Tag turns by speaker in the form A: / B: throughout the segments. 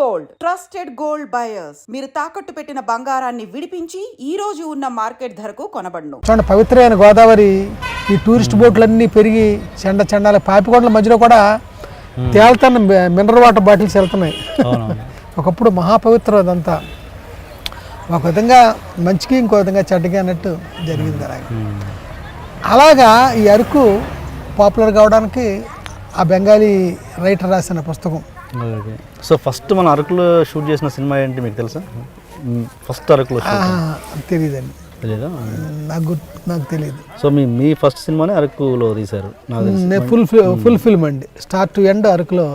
A: Gold. Trusted gold buyers. మీరు తాకట్టు పెట్టిన బంగారాన్ని విడిపించి ఈ రోజు ఉన్న మార్కెట్ ధరకు కొనబడును.
B: చూడండి పవిత్రమైన గోదావరి ఈ టూరిస్ట్ బోట్లన్నీ పెరిగి చెండ చెండాల పాపికొండల మధ్యలో కూడా తేలుతున్న మి- మినరల్ వాటర్ బాటిల్స్ వెళ్తున్నాయి. ఒకప్పుడు మహాపవిత్రం అదంతా. ఒక విధంగా మంచికి ఇంకో విధంగా చెడ్డకి అన్నట్టు జరిగింది అలాగే. అలాగా ఈ అరకు పాపులర్ కావడానికి ఆ బెంగాలీ రైటర్ రాసిన పుస్తకం
C: సో ఫస్ట్ మన అరకులో షూట్ చేసిన సినిమా ఏంటి మీకు తెలుసా? ఫస్ట్ అరకులో
B: తెలియదండి
C: తెలీదా?
B: నాకు నాకు తెలియదు
C: సో మీ మీ ఫస్ట్ సినిమానే అరకులో తీశారు
B: ఫుల్ ఫుల్ ఫిల్మ్ అండి. స్టార్ట్ టు ఎండ్ అరకులో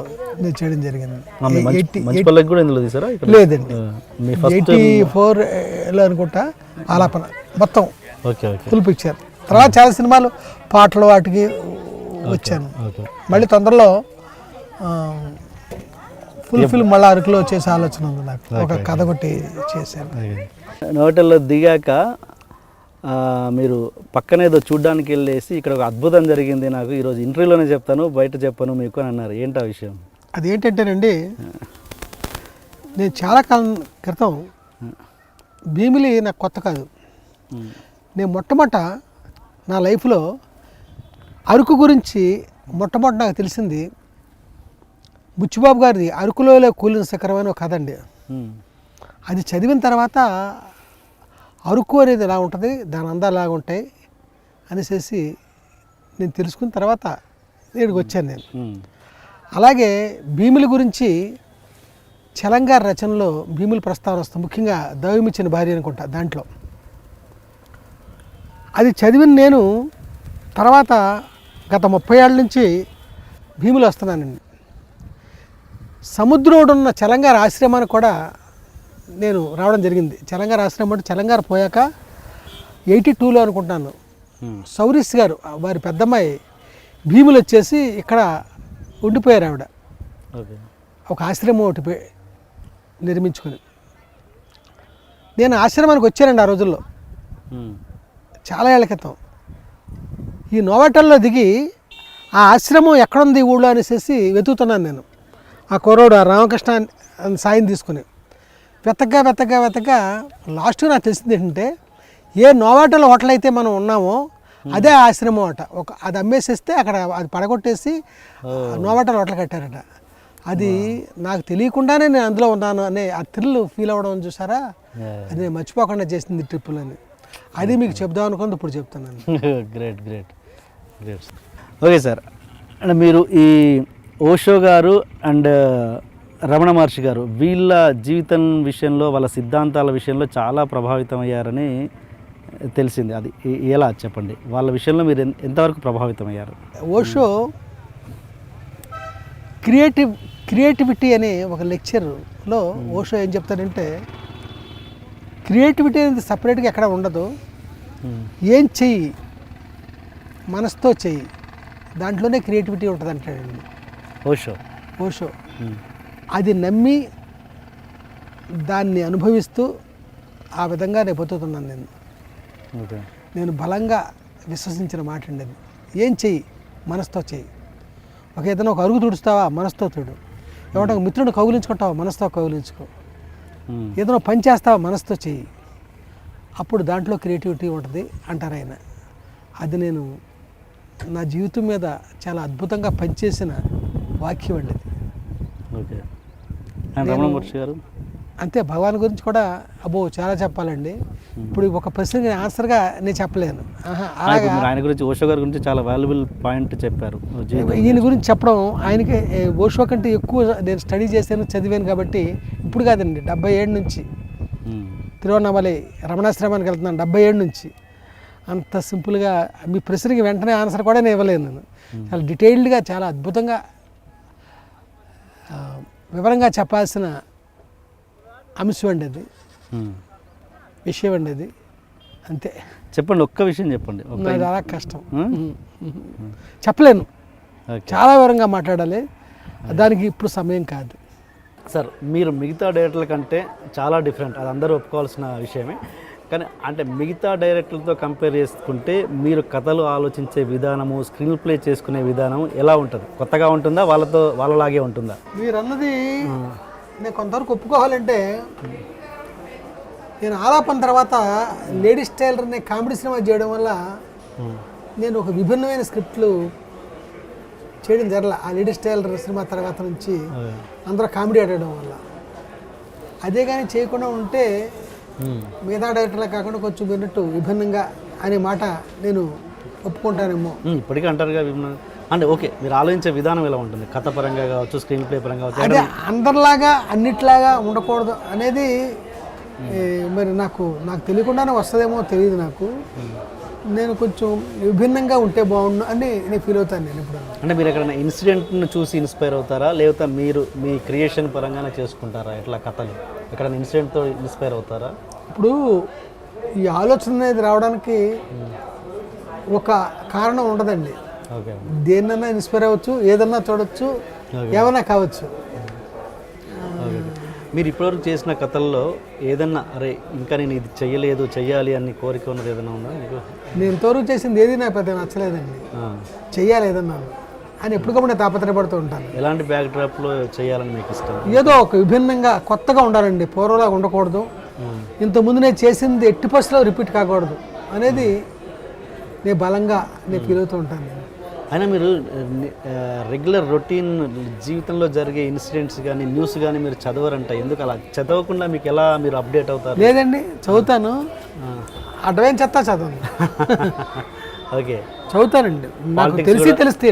B: నేను చేయడం జరిగింది.
C: ఆ, మీ మంచి
B: ఎయిటీ
C: మంచి పల్లెకి కూడా ఇందులో తీసారా
B: లేదండి.
C: మీ ఫస్ట్
B: ఎయిటీ ఫోర్లో అనుకుంటా? ఆలాపన. మొత్తం
C: ఓకే ఓకే.
B: ఫుల్ పిక్చర్ తర్వాత చాలా సినిమాలు పాటలు వాటికి వచ్చాను.
C: ఓకే.
B: మళ్ళీ తొందరలో ఫుల్ ఫిల్మ్ మళ్ళీ అరకులో చేసే ఆలోచన ఉంది నాకు. ఒక కథ కొట్టి చేశాను.
C: హోటల్లో దిగాక ఆ, మీరు పక్కన ఏదో చూడ్డానికి వెళ్ళేసి ఇక్కడ ఒక అద్భుతం జరిగింది నాకు. ఈరోజు ఇంటర్వ్యూలోనే చెప్తాను బయట చెప్పను మీకు అని అన్నారు. ఏంటి ఆ విషయం?
B: అదేంటంటేనండి నేను చాలా కాలం క్రితం భీమిలి నాకు కొత్త కాదు. నేను మొట్టమొదట నా లైఫ్లో అరకు గురించి మొట్టమొదటి నాకు తెలిసింది బుచ్చిబాబు గారిది అరకులో కూలిన శిఖరం అని ఒక కథ అండి. అది చదివిన తర్వాత అరకు అనేది ఎలా ఉంటుంది దాని అందాలు ఎలాగ ఉంటాయి అనేసి నేను తెలుసుకున్న తర్వాత ఇక్కడికి వచ్చాను నేను. అలాగే భీముల గురించి చలంగారు రచనలో భీముల ప్రస్తావన వస్తుంది. ముఖ్యంగా దైవమిచ్చిన భార్య అనుకుంటా దాంట్లో. అది చదివిన నేను తర్వాత గత ముప్పై ఏళ్ళ నుంచి భీములు వస్తున్నానండి. సముద్రోడున్న చలంగారు ఆశ్రమానికి కూడా నేను రావడం జరిగింది. చలంగారు ఆశ్రమం అంటే చలంగారు పోయాక ఎయిటీ టూలో అనుకుంటున్నాను. సౌరీస్ గారు వారి పెద్దమ్మాయి భీములు వచ్చేసి ఇక్కడ ఉండిపోయారు ఆవిడ. ఒక ఆశ్రమం ఒకటి నిర్మించుకొని. నేను ఆశ్రమానికి వచ్చానండి ఆ రోజుల్లో. చాలా ఏళ్ళ క్రితం. ఈ నోవాటల్లో దిగి ఆ ఆశ్రమం ఎక్కడుంది ఊళ్ళో అనేసి వెతుకుతున్నాను నేను. ఆ కుర్రోడు ఆ రామకృష్ణ సాయం తీసుకుని వెతగ్గా వెతగ్గా వెతగ్గా లాస్ట్ నాకు తెలిసింది ఏంటంటే ఏ నోవాటల్ హోటల్ అయితే మనం ఉన్నామో అదే ఆశ్రమం అట. ఒక అది అమ్మేసేస్తే అక్కడ అది పడగొట్టేసి నోవాటల్ హోటల్ కట్టారట. అది నాకు తెలియకుండానే నేను అందులో ఉన్నాను అనే ఆ థ్రిల్ ఫీల్ అవ్వడం చూసారా. అది నేను మర్చిపోకుండా చేసింది ట్రిప్పులని అది మీకు చెప్దాం అనుకుంది ఇప్పుడు చెప్తున్నాను
C: great great. Great okay sir. And మీరు ఈ ఓషో గారు అండ్ రమణ మహర్షి గారు వీళ్ళ జీవితం విషయంలో వాళ్ళ సిద్ధాంతాల విషయంలో చాలా ప్రభావితం అయ్యారని తెలిసింది. అది ఎలా చెప్పండి? వాళ్ళ విషయంలో మీరు ఎంతవరకు ప్రభావితం అయ్యారు
B: ఓషో క్రియేటివ్ క్రియేటివిటీ అనే ఒక లెక్చర్లో ఓషో ఏం చెప్తాడంటే క్రియేటివిటీ అనేది సపరేట్గా ఎక్కడ ఉండదు. ఏం చెయ్యి? మనసుతో చెయ్యి. దాంట్లోనే క్రియేటివిటీ ఉంటుంది అంటాడండి
C: ఓషో
B: ఓషో అది నమ్మి దాన్ని అనుభవిస్తూ ఆ విధంగా నేను బతుకుతున్నాను నేను.
C: ఓకే.
B: నేను బలంగా విశ్వసించిన మాట అండి అది. ఏం చెయ్యి? మనసుతో చెయ్యి. ఒక ఏదైనా ఒక అరుగు తుడుస్తావా? మనసుతో తుడు. ఏమంటే ఒక మిత్రుడు కౌగిలించుకుంటావా? మనసుతో కౌగిలించుకో. ఏదైనా పని చేస్తావా? మనసుతో చెయ్యి. అప్పుడు దాంట్లో క్రియేటివిటీ ఉంటుంది అంటారు ఆయన. అది నేను నా జీవితం మీద చాలా అద్భుతంగా పనిచేసిన వాక్యం అండి
C: ఓకే. రమణ మహర్షి గారు?
B: అంతే భగవాన్ గురించి కూడా అబ్బో చాలా చెప్పాలండి. ఇప్పుడు ఒక ప్రశ్నకి ఆన్సర్గా నేను చెప్పలేను.
C: ఆయన గురించి ఓషో గారి గురించి చాలా వాల్యుబుల్ పాయింట్ చెప్పారు.
B: ఈయన గురించి. చెప్పడం ఆయనకి ఓషో కంటే ఎక్కువ నేను స్టడీ చేశాను చదివాను కాబట్టి ఇప్పుడు కాదండి డెబ్బై ఏడు నుంచి. తిరువన్నమలై రమణాశ్రమానికి వెళ్తున్నాను డెబ్బై ఏడు నుంచి. అంత సింపుల్గా మీ ప్రశ్నకి వెంటనే ఆన్సర్ కూడా నేను ఇవ్వలేను నేను. చాలా డీటెయిల్డ్గా చాలా అద్భుతంగా వివరంగా చెప్పాల్సిన అంశం అండి అది. విషయం అండి అది. అంతే.
C: చెప్పండి ఒక్క విషయం చెప్పండి.
B: చాలా కష్టం. చెప్పలేను. చాలా వివరంగా మాట్లాడాలి. దానికి ఇప్పుడు సమయం కాదు.
C: సార్ మీరు మిగతా డైరెక్టర్ల కంటే చాలా డిఫరెంట్. అది అందరూ ఒప్పుకోవాల్సిన విషయమే. కానీ అంటే మిగతా డైరెక్టర్లతో కంపేర్ చేసుకుంటే మీరు కథలు ఆలోచించే విధానము స్క్రీన్ ప్లే చేసుకునే విధానం ఎలా ఉంటుంది? కొత్తగా ఉంటుందా? వాళ్ళతో వాళ్ళలాగే ఉంటుందా?
B: మీరు అన్నది నేను కొంతవరకు ఒప్పుకోవాలంటే నేను ఆలాపన తర్వాత లేడీస్ టైలర్ని కామెడీ సినిమా చేయడం వల్ల నేను ఒక విభిన్నమైన స్క్రిప్ట్లు చేయడం జరల ఆ లేడీస్ టైలర్ సినిమా తర్వాత నుంచి అందరూ కామెడీ ఆడడం వల్ల. అదే కానీ చేయకుండా ఉంటే మిగతా డైరెక్టర్లే కాకుండా కొంచెం విన్నట్టు విభిన్నంగా అనే మాట నేను ఒప్పుకుంటానేమో.
C: ఇప్పటికీ అంటారుగా విన్నా అంటే ఓకే మీరు ఆలోచించే విధానం ఎలా ఉంటుంది? కథ పరంగా కావచ్చు స్క్రీన్ ప్లే పరంగా కావచ్చు
B: అదే అందరిలాగా అన్నిట్లాగా ఉండకూడదు అనేది మరి నాకు నాకు తెలియకుండానే వస్తుందేమో తెలియదు నాకు. నేను కొంచెం విభిన్నంగా ఉంటే బాగుండు అని నేను ఫీల్ అవుతాను నేను ఇప్పుడు.
C: అంటే మీరు ఎక్కడైనా ఇన్సిడెంట్ను చూసి ఇన్స్పైర్ అవుతారా? లేకపోతే మీరు మీ క్రియేషన్ పరంగానే చేసుకుంటారా? ఎట్లా కథలు? ఎక్కడైనా ఇన్సిడెంట్తో ఇన్స్పైర్ అవుతారా?
B: ఇప్పుడు ఈ ఆలోచన అనేది రావడానికి ఒక కారణం ఉండదండి.
C: ఓకే.
B: దేన్నైనా ఇన్స్పైర్ అవ్వచ్చు ఏదన్నా చూడొచ్చు ఏమైనా కావచ్చు.
C: మీరు ఇప్పటివరకు చేసిన కథల్లో ఏదన్నా అరే ఇంకా నేను ఇది చెయ్యలేదు చెయ్యాలి అని కోరిక ఉన్నది ఏదైనా ఉందా మీకు?
B: నేను ఇంతవరకు చేసింది ఏది నాకు పెద్ద నచ్చలేదండి. చెయ్యాలి ఏదన్నా. అని ఎప్పటికప్పుడు నేను తాపత్రయపడుతూ ఉంటాను.
C: ఎలాంటి బ్యాక్ డ్రాప్లో చేయాలని మీకు ఇష్టం?
B: ఏదో ఒక విభిన్నంగా కొత్తగా ఉండాలండి. పూర్వలాగా ఉండకూడదు. ఇంతకుముందు నేను చేసింది ఎట్టి పరిస్థితిలో రిపీట్ కాకూడదు. అనేది నేను బలంగా నేను ఫీల్ అవుతూ ఉంటాను
C: అయినా మీరు రెగ్యులర్ రొటీన్ జీవితంలో జరిగే ఇన్సిడెంట్స్ కానీ న్యూస్ కానీ మీరు చదవరంట. ఎందుకు అలా? చదవకుండా మీకు ఎలా మీరు అప్డేట్ అవుతారు?
B: లేదండి చదువుతాను. అడ్వైన్ చెత్త చదవను.
C: ఓకే.
B: చదువుతానండి. నాకు తెలిసి తెలిస్తే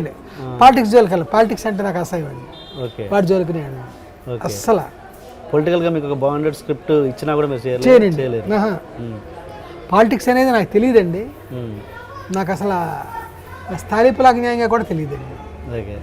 B: పాలిటిక్స్ జోలికి వెళ్ళి పాలిటిక్స్ అంటే నాకు అసహ్యం అండి.
C: ఓకే.
B: వాటి జోలికి నేను అస్సలు.
C: పొలిటికల్గా మీకు ఒక బాండెడ్ స్క్రిప్ట్ ఇచ్చినా కూడా మీరు. ఉమ్.
B: పాలిటిక్స్ అనేది నాకు తెలియదండి. నాకు అసలు స్థానికులకు న్యాయంగా కూడా తెలియదండి
C: ఓకే